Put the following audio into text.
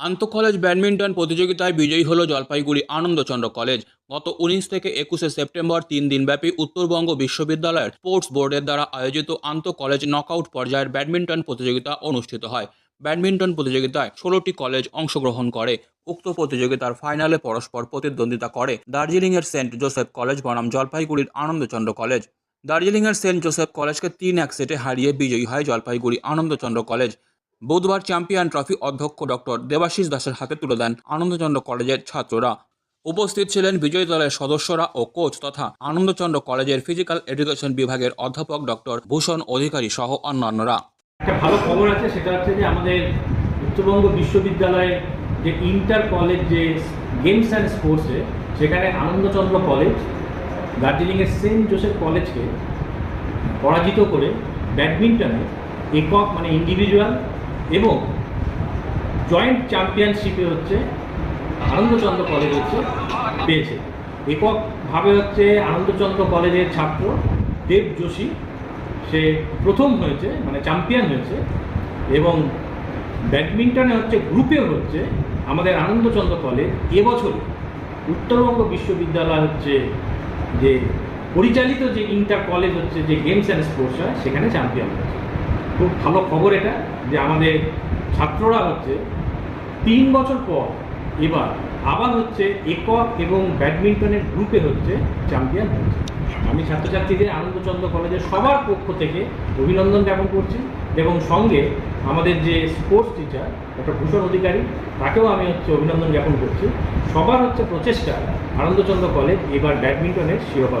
আন্তঃকলেজ badminton প্রতিযোগিতায় বিজয়ী হলো জলপাইগুড়ি আনন্দচন্দ্র কলেজ গত উনিশ থেকে একুশে সেপ্টেম্বর তিন দিনব্যাপী উত্তরবঙ্গ বিশ্ববিদ্যালয়ের স্পোর্টস বোর্ডের দ্বারা আয়োজিত আন্ত আন্তঃকলেজ নকআউট পর্যায়ের ব্যাডমিন্টন প্রতিযোগিতা অনুষ্ঠিত হয়। ব্যাডমিন্টন প্রতিযোগিতায় ষোলোটি কলেজ অংশগ্রহণ করে। উক্ত প্রতিযোগিতার ফাইনালে পরস্পর প্রতিদ্বন্দ্বিতা করে দার্জিলিংয়ের সেন্ট জোসেফ কলেজ বনাম জলপাইগুড়ির আনন্দচন্দ্র কলেজ দার্জিলিংয়ের সেন্ট জোসেফ কলেজকে তিন এক সেটে হারিয়ে বিজয়ী হয় জলপাইগুড়ি আনন্দচন্দ্র কলেজ বুধবার চ্যাম্পিয়ন ট্রফি অধ্যক্ষ ডক্টর দেবাশিস দাসের হাতে তুলে দেন আনন্দচন্দ্র কলেজের ছাত্ররা। উপস্থিত ছিলেন বিজয়ী দলের সদস্যরা ও কোচ তথা আনন্দচন্দ্র কলেজের ফিজিক্যাল এডুকেশন বিভাগের অধ্যাপক ডক্টর ভূষণ অধিকারী সহ অন্যান্যরা। একটা ভালো খবর আছে, সেটা হচ্ছে যে আমাদের উত্তরবঙ্গ বিশ্ববিদ্যালয়ে যে ইন্টার কলেজ যে গেমস অ্যান্ড স্পোর্টসে, সেখানে আনন্দচন্দ্র কলেজ, দার্জিলিংয়ের সেন্ট জোসেফ কলেজকে পরাজিত করে ব্যাডমিন্টনে একক মানে ইন্ডিভিজুয়াল এবং জয়েন্ট চ্যাম্পিয়নশিপে হচ্ছে আনন্দচন্দ্র কলেজ হচ্ছে পেয়েছে। এককভাবে হচ্ছে আনন্দচন্দ্র কলেজের ছাত্র দেব যোশী, সে প্রথম হয়েছে মানে চ্যাম্পিয়ন হয়েছে এবং ব্যাডমিন্টনে হচ্ছে গ্রুপে হচ্ছে আমাদের আনন্দচন্দ্র কলেজ এবছর উত্তরবঙ্গ বিশ্ববিদ্যালয় হচ্ছে যে পরিচালিত যে ইন্টার কলেজ হচ্ছে যে গেমস অ্যান্ড স্পোর্টস হয়, সেখানে চ্যাম্পিয়ন হয়েছে। খুব ভালো খবর এটা যে আমাদের ছাত্ররা হচ্ছে তিন বছর পর এবার আবার হচ্ছে একক এবং ব্যাডমিন্টনের গ্রুপে হচ্ছে চ্যাম্পিয়ন হচ্ছে। আমি ছাত্রছাত্রীদের আনন্দচন্দ্র কলেজের সবার পক্ষ থেকে অভিনন্দন জ্ঞাপন করছি এবং সঙ্গে আমাদের যে sports teacher, doctor Bhushan Adhikari, তাকেও আমি হচ্ছে অভিনন্দন জ্ঞাপন করছি। সবার হচ্ছে প্রচেষ্টা আনন্দচন্দ্র কলেজ এবার ব্যাডমিন্টনের শিরোপা